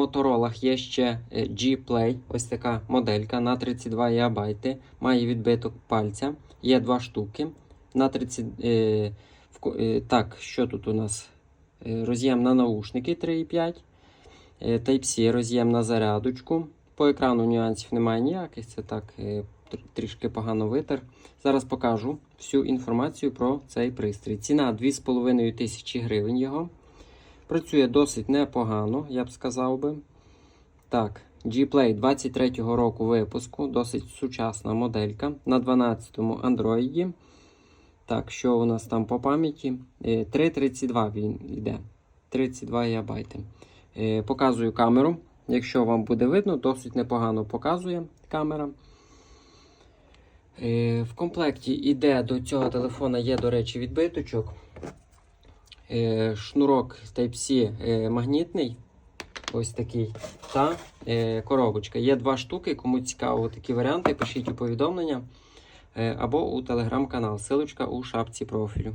Моторолах є ще е, G-Play, ось така моделька на 32 ГБ. Має відбиток пальця. Є два штуки. На 30, е, в е, так, що тут у нас? Е, роз'єм на наушники 3,5. Е, Type-C роз'єм на зарядочку. По екрану нюансів немає ніяких, це так трішки погано витер. Зараз покажу всю інформацію про цей пристрій. Ціна 2,5 тисячі гривень його. Працює досить непогано, я б сказав би. Так, G-Play 23-го року випуску, досить сучасна моделька на 12-му Android. Так, що у нас там по пам'яті? Е, 3,32 він йде. 32 ГБ. Е, Показую камеру. Якщо вам буде видно, досить непогано показує камера. Е, В комплекті іде до цього телефона є, до речі, відбиточок. Е, Шнурок Type-C е, магнітний. Ось такий. Та е, коробочка. Є два штуки. Кому цікаво такі варіанти, пишіть у повідомлення або у телеграм-канал. Силочка у шапці профілю.